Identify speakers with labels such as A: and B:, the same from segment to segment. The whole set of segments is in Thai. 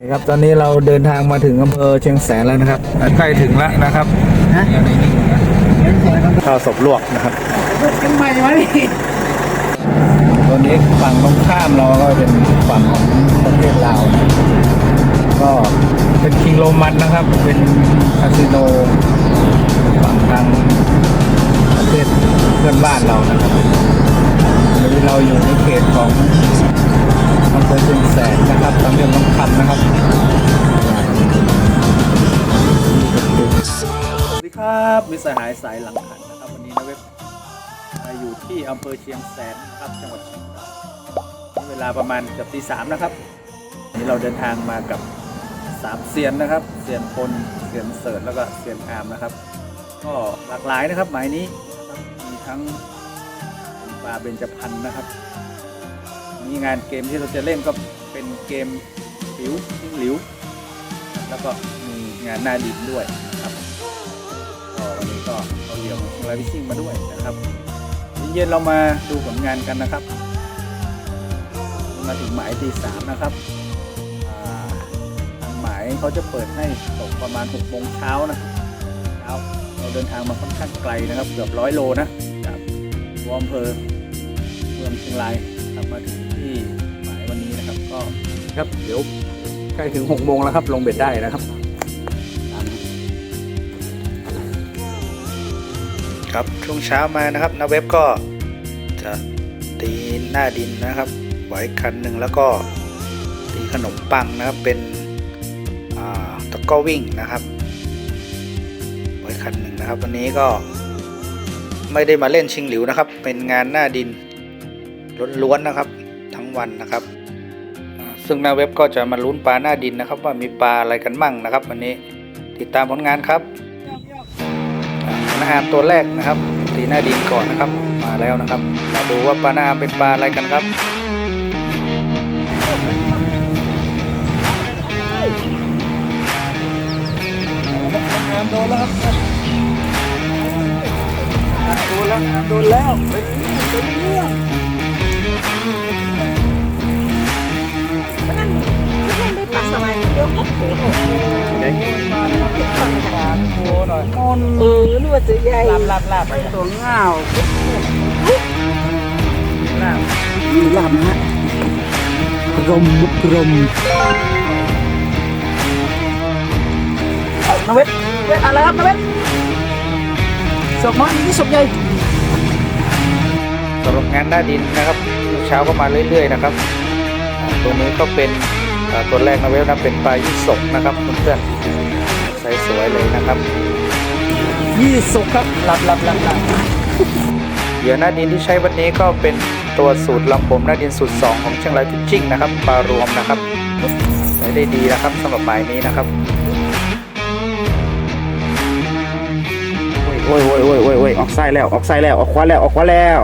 A: ครับตอนนี้เราเดินทางมาถึงอำเภอเชียงแสนแล้วนะครับ ใกล้ถึงแล้วนะครับอยู่ในนี่นะข้าวศพลวกนะครับ
B: ยังใหม่วะนี่
A: ตอนนี้ฝั่งตรงข้ามเราก็เป็นฝั่งของประเทศลาวนะก็เป็นคิงโรมันนะครับ เป็นคาสิโนฝั่งทางประเทศเพื่อนบ้านเรานะครับวันนี้เราอยู่ในเขตของ อำเภอเชียงแสนนะครับตำบลน้องคำนะครับ
B: สวัสดีครับมิสหายสายหลังขันนะครับวันนี้นะเว็บมาอยู่ที่อำเภอเชียงแสนนะครับจังหวัดเชียงรายเวลาประมาณเกือบตีสามนะครับนี้เราเดินทางมากับสามเซียนนะครับเซียนพลเซียนเสิร์ตแล้วก็เซียนอาร์มนะครับ ก็หลากหลายนะครับหมายนี้มีทั้งปลาเบญจพรรณนะครับ มีงานเกมที่เราจะเล่นก็เป็นเกมหลิวหลิว แล้วก็มีงานหน้าดินด้วยนะครับก็วันนี้ก็เอาเหลี่ยมของไลฟ์ซิ่งมาด้วยนะครับเย็นๆเรามาดูผลงานกันนะครับ มาถึงหมายตีสามนะครับทางหมายเขาจะเปิดให้ตกประมาณ6กโมงเช้านะเช้าเราเดินทางมาค่อนข้างไกลนะครับ เกือบร้อยโลนะจากตัวอำเภอเมืองเชียงรายครับมาถึง ก็
A: ครับ เดี๋ยวใกล้ถึงหกโมงแล้วครับ ลงเบ็ดได้นะครับ
C: ครับช่วงเช้ามานะครับนาเว็บก็จะตีหน้าดินนะครับไว้คันหนึ่งแล้วก็ตีขนมปังนะครับเป็นอ่าตะก้อวิ่งนะครับไว้คันหนึ่งนะครับ วันนี้ก็ไม่ได้มาเล่นชิงหลิวนะครับ เป็นงานหน้าดินล้วนๆนะครับ ทั้งวันนะครับ ซึ่งหน้าเว็บก็จะมาลุ้นปลาหน้าดินนะครับ ว่ามีปลาอะไรกันมั่งนะครับ วันนี้ติดตามผลงานครับปลาอามตัวแรกนะครับตีหน้าดินก่อนนะครับ มาแล้วนะครับ มาดูว่าปลาหน้าอามเป็นปลาอะไรกันครับ
B: โดนแล้วครับโดนแล้วโดนแล้วเป็นเป็นเรื่อง
D: เด็
B: กมาแล้วครับปานโคหน่อย
D: เออนึกว่าจะใหญ่
B: ลาบลาบลาบไปตัวเงาลาบ
D: ลำฮะรมรม
B: นเวทเวทอะไรครับนเวทศพน้อยนี่ศพใหญ่
C: สำหรับงานหน้าดินนะครับเช้าก็มาเรื่อย ๆ นะครับตัวนี้ก็เป็น ตัวแรกนะเวลนะเป็นปลายี่สกนะครับเพื่อนๆใสสวยเลยนะครับ
B: ยี่สุกครับหลับหลับหลับหลับ
C: เหยื่อหน้าดินที่ใช้วันนี้ก็เป็นตัวสูตรลำผมหน้าดินสูตร2ของเชียงรายฟิชชิ่งนะครับปลารวมนะครับใช้ได้ดีนะครับสำหรับหมายนี้นะครับ
E: โอ้ยโอ้ยโอ้ยโอ้ยโอ้ยออกไส้แล้วออกไส้แล้วออกควันแล้วออกควันแล้
B: ว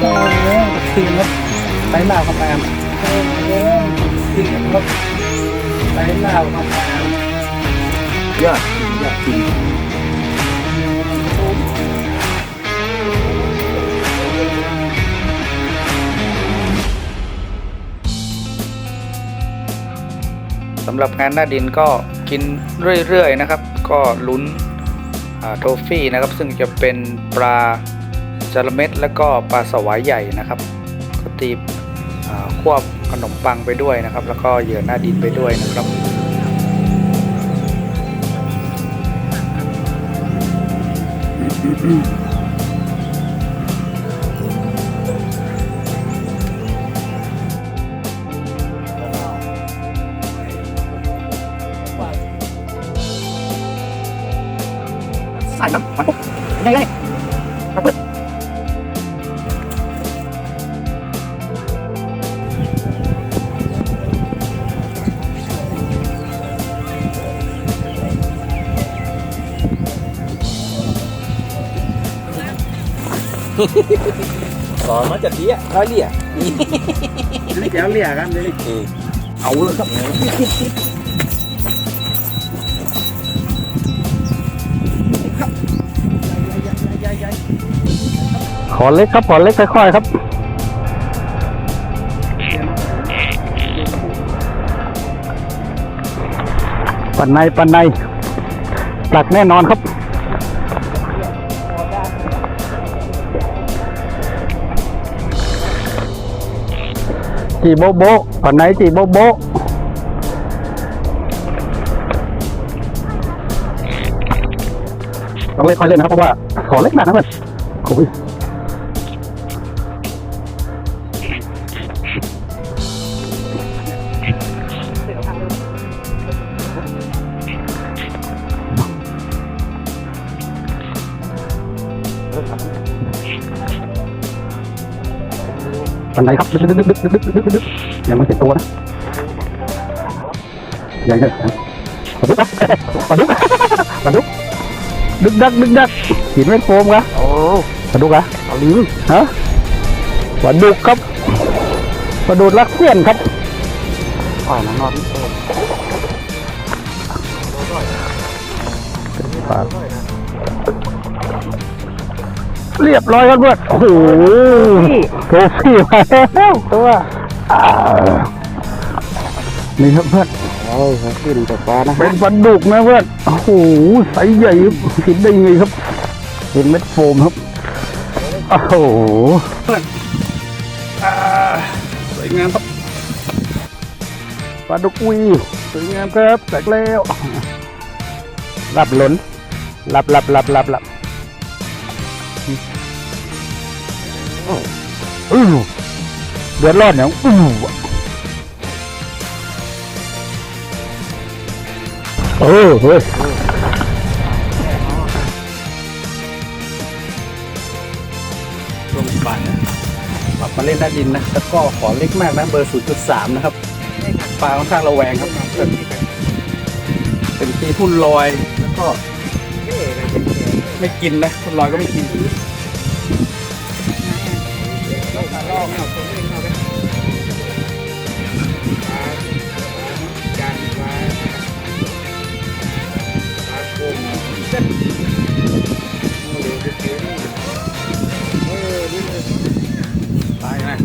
B: โอ้โหทีมครับไต่ลาวครับแอมโอ้โหทีมครับไต่ลาวครับแอม
E: ยอดยอดจริง
C: สำหรับงานหน้าดินก็กินเรื่อยๆนะครับ ก็ลุ้นโทฟี่นะครับ ซึ่งจะเป็นปลา จระเม็ดและก็ปลาสวายใหญ่นะครับก็ตีอ่าควบขนมปังไปด้วยนะครับ แล้วก็เหยื่อหน้าดินไปด้วยนะครับ
E: ใส่ครับมาปุ๊บยังไง สอนมาจากเลี้ยร้อยเลี้ย
B: แก้วเลี้ยกันเลย
E: เอาเลยครับ
C: ขอเล็กครับขอเล็กค่อยๆครับปันในปันในหลักแน่นอนครับ จีโบโบปันไหนจีโบโบต้องเล่นค่อยเล่นนะครับเพราะว่าขอเล็กมากนะเพื่อน ปันในครับดึกดึกดึกดึกดึกดึกดึกยังไม่เสร็จตัวนะยังไงปลาดุกนะปลาดุกปลาดุกดึกดักดึกดักหินเม็ดโฟมกะ
E: โอ้
C: ปลาดุกอะ
E: เอาลิ้น
C: ฮะปลาดุกครับปลาดุกรักเพื่อนครับ
E: ปล่อยมันนอนที่โซ่
C: เรียบร้อยครับเพื่อนโอ้โหโทฟี่มาแล้ว
E: ตัว
C: อ่านี่ครับเพื่อน
E: โอ้ยเขาขึ้นแต่ปลานะ
C: เป็นปลาดุกนะเพื่อนโอ้โหไซส์ใหญ่ครับคิดได้ยังไงครับเห็นเม็ดโฟมครับโอ้โหเพื่อนอ่าสวยงามครับปลาดุกวีสวยงามครับแตกแล้วรับหล้นรับรับรับรับรับ อือเดือดร้อนเนี่ยอือเออเฮ้ย
B: ลงไปปรับมาเล่นด้านดินนะแล้วก็ขอเล็กมากนะเบอร์ 0.3 นะครับปลาค่อนข้างระแวงครับเป็นที่ทุ่นลอยแล้วก็ไม่กินนะทุ่นลอยก็ไม่กิน ตายนะ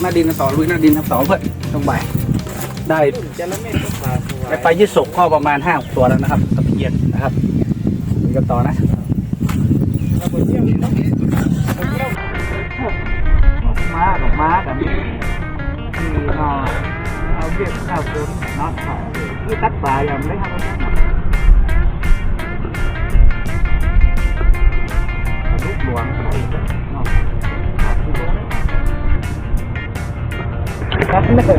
B: หน้าดินกันต่อลุยหน้าดินครับต่อเพื่อนต้องไปได้ได้ไปยืดศกก็ประมาณห้าตัวแล้วนะครับตะเพียนนะครับลุยกันต่อนะ
E: มากับมากับนี่ที่นอเอาเรียกข้าวซุนนอตของที่ตัดปลาอย่างไม่ทำอะไรลูกหลวงครับไม่เคย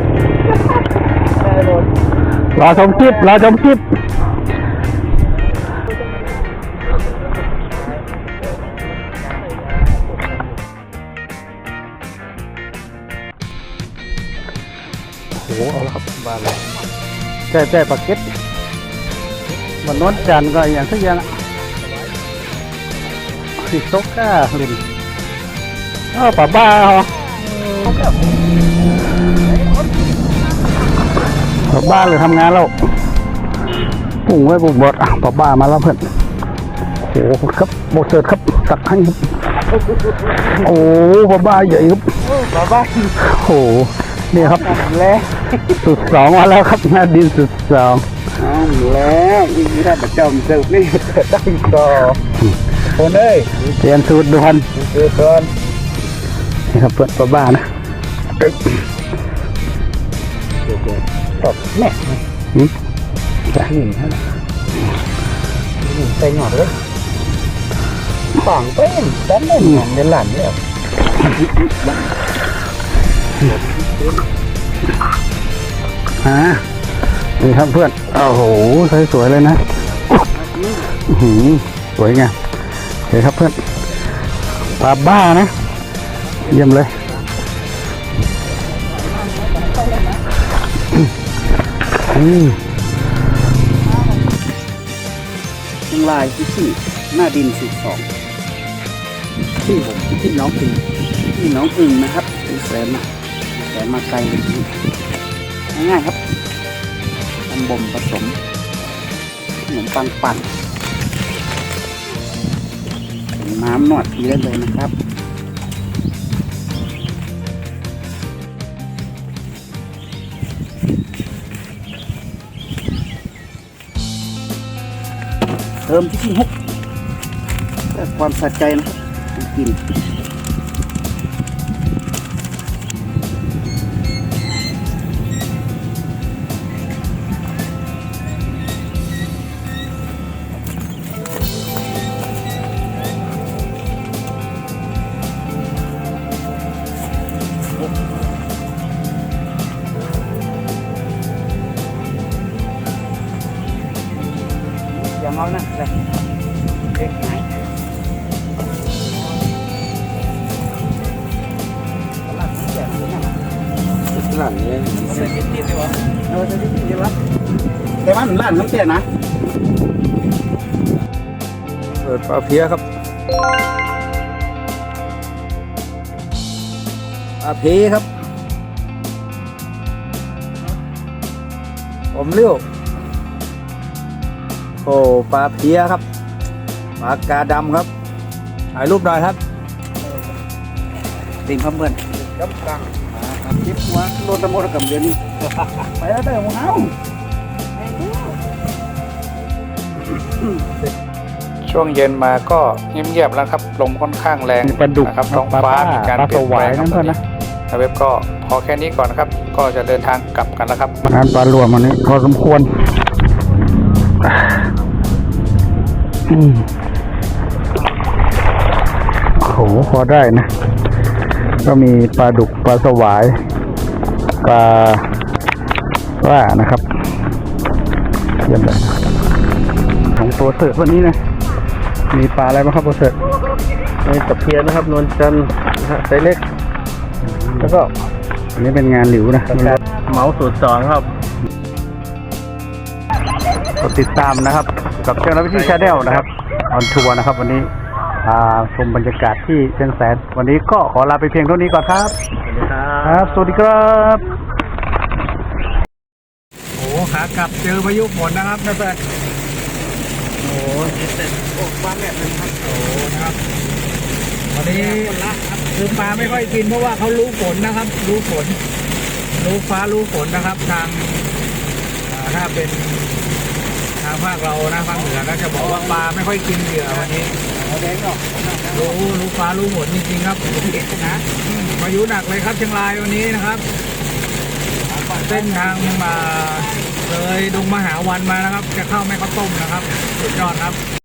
E: ได้โดน
C: รอชมคลิปรอชมคลิป บบานเลยแจ่แจ่ปากเก็ตวันโน้นจันทร์ก็อย่างสักอย่างอะสิโซก้าลินอ้าวป่าบ้าเหรอป่าบ้าเลยทำงานแล้วปุ่งไว้ปุ่งบดอะป่าบ้ามาแล้วเพื่อนโอ้โหครับโบเสิร์ตครับตักให้ครับโอ้ป่าบ้าใหญ่ครับ
E: บ้าบ้า
C: โอ้โหนี่ครับ
E: แล้ว
C: สุดสองมาแล้วครับหน้าดินสุดสอง
E: อ้าวแล้วอีกได้ประจำเสิร์ฟนี่ได้ต่อคนเอ้ย
C: เปลี่ยนสูตรด่วน
E: คือก่อน
C: นี่ครับเพื่อนป้าบ้านะ
E: ตบแม่
C: หืม
E: จะหินเท่าไหร่หินไปหยอดเลยฝังเป็นดันเล่นหยอนในหลานเนี่ย
C: อ่านี่ครับเพื่อนโอ้โหสวยๆเลยนะหือสวยไงามโอเคครับเพื่อนปลาบ้านะ เยี่ยมเลยอืม
B: เชียงรายที่ที่หน้าดินสิบสองที่ผมที่น้องอึ่งที่น้องอึ่งนะครับแสนมาแสนมาไกลเลยที ง่ายๆครับทำบ่มผสมขนมปังปั่น
C: น้ำนวดทีได้เลยนะครับเติมที่หกเพื่อความสะใจนะครับกิน เมานะเลยเด็กไหนหลังแก่เลยนะหลังนี่ย
E: ใส่กินติดเลยวะ
C: เออจะได้ดีวะแต่ว่าหลังน้ำแก่นะ
B: เปิดปลาเพี้ยครับปลาเพี้ยครับ ผมเลี้ยว โอ้ปลาเพี้ยครับปลากาดำครับถ่ายรูปหน่อยครับ
C: ติ่งคำเบิ่นกำกังจิบหัวโดนตะโมตะกับเดือนนี้ไปแล้วเด้อมึงเอา
F: ช่วงเย็นมาก็เงียบๆแล้วครับลมค่อนข้างแรง
C: ปลาดุก
F: นะครับท้องฟ้ามีการเปลี่ยนแปลงครับวันนี้นาเว็บก็พอแค่นี้ก่อนนะครับ ก็จะเดินทางกลับกันแล้วครับ
C: งานปลารวมอันนี้พอสมควรอืม โอ้โหพอได้นะ ก็มีปลาดุกปลาสวาย ปลาว่านะครับเยี่ยมเลยของตัวเสิร์ฟวันนี้นะ มีปลาอะไรบ้างครับตัวเสิร์ฟ
B: มีตะเพียนนะครับนวลจันทร์นะฮะไซส์เล็ก แล้วก็
C: อันนี้เป็นงานหลิวนะ
B: เหมาสูตรสองครับ
C: กดติดตามนะครับ กับเจ้าหน้าที่ชาแนลนะครับออนทัวร์นะครับ วันนี้พาชมบรรยากาศที่เชียงแสน วันนี้ก็ขอลาไปเพียงเท่านี้ก่อนครับครับ สวัสดีครับ
B: โอ้ขากลับเจอพายุฝนนะครับนะเพื่อนโอ้โอ้ฟ้าแม่เลยครับโอ้นะครับวันนี้คือปลาไม่ค่อยกินเพราะว่าเขารู้ฝนนะครับ รู้ฝน รู้ฟ้ารู้ฝนนะครับ ทางอ่าถ้าเป็น ทางภาคเรานะภาคเหนือก็จะบอกว่าปลาไม่ค่อยกินเหยื่อวันนี้รู้รู้ฟ้ารู้ฝนจริงๆครับนะอืมพายุหนักเลยครับเชียงรายวันนี้นะครับเส้นทางมาเลยดงมหาวันมานะครับ จะเข้าแม่ข้าวต้มนะครับ สุดยอดครับ